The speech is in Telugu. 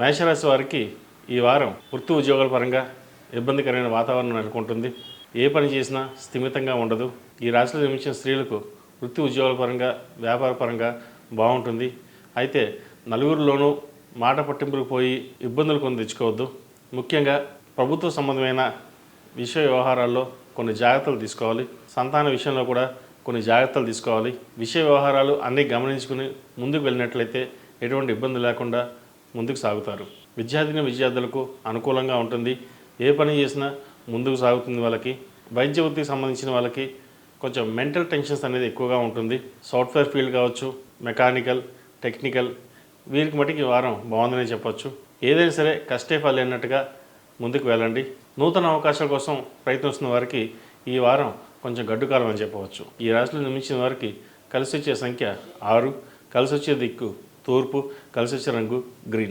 మేషరాశి వారికి ఈ వారం వృత్తి ఉద్యోగాల పరంగా ఇబ్బందికరమైన వాతావరణం నెలకొంటుంది. ఏ పని చేసినా స్థిమితంగా ఉండదు. ఈ రాశిలో జన్మించిన స్త్రీలకు వృత్తి ఉద్యోగాల పరంగా వ్యాపార పరంగా బాగుంటుంది. అయితే నలుగురిలోనూ మాట పట్టింపులకు పోయి ఇబ్బందులు కొన్ని తెచ్చుకోవద్దు. ముఖ్యంగా ప్రభుత్వ సంబంధమైన విషయ వ్యవహారాల్లో కొన్ని జాగ్రత్తలు తీసుకోవాలి. సంతాన విషయంలో కూడా కొన్ని జాగ్రత్తలు తీసుకోవాలి. విషయ వ్యవహారాలు అన్నీ గమనించుకుని ముందుకు వెళ్ళినట్లయితే ఎటువంటి ఇబ్బంది లేకుండా ముందుకు సాగుతారు. విద్యార్థిని విద్యార్థులకు అనుకూలంగా ఉంటుంది. ఏ పని చేసినా ముందుకు సాగుతుంది వాళ్ళకి. వైద్య వృత్తికి సంబంధించిన వాళ్ళకి కొంచెం మెంటల్ టెన్షన్స్ అనేది ఎక్కువగా ఉంటుంది. సాఫ్ట్వేర్ ఫీల్డ్ కావచ్చు మెకానికల్ టెక్నికల్ వీరికి మటుకు ఈ వారం బాగుందని చెప్పొచ్చు. ఏదైనా సరే కష్టే ఫలి అన్నట్టుగా ముందుకు వెళ్ళండి. నూతన అవకాశాల కోసం ప్రయత్నిస్తున్న వారికి ఈ వారం కొంచెం గడ్డుకాలం అని చెప్పవచ్చు. ఈ రాశిలో నిర్మించిన వారికి కలిసి వచ్చే సంఖ్య ఆరు కలిసి వచ్చే దిక్కు తూర్పు కలిసి వచ్చే రంగు గ్రీన్.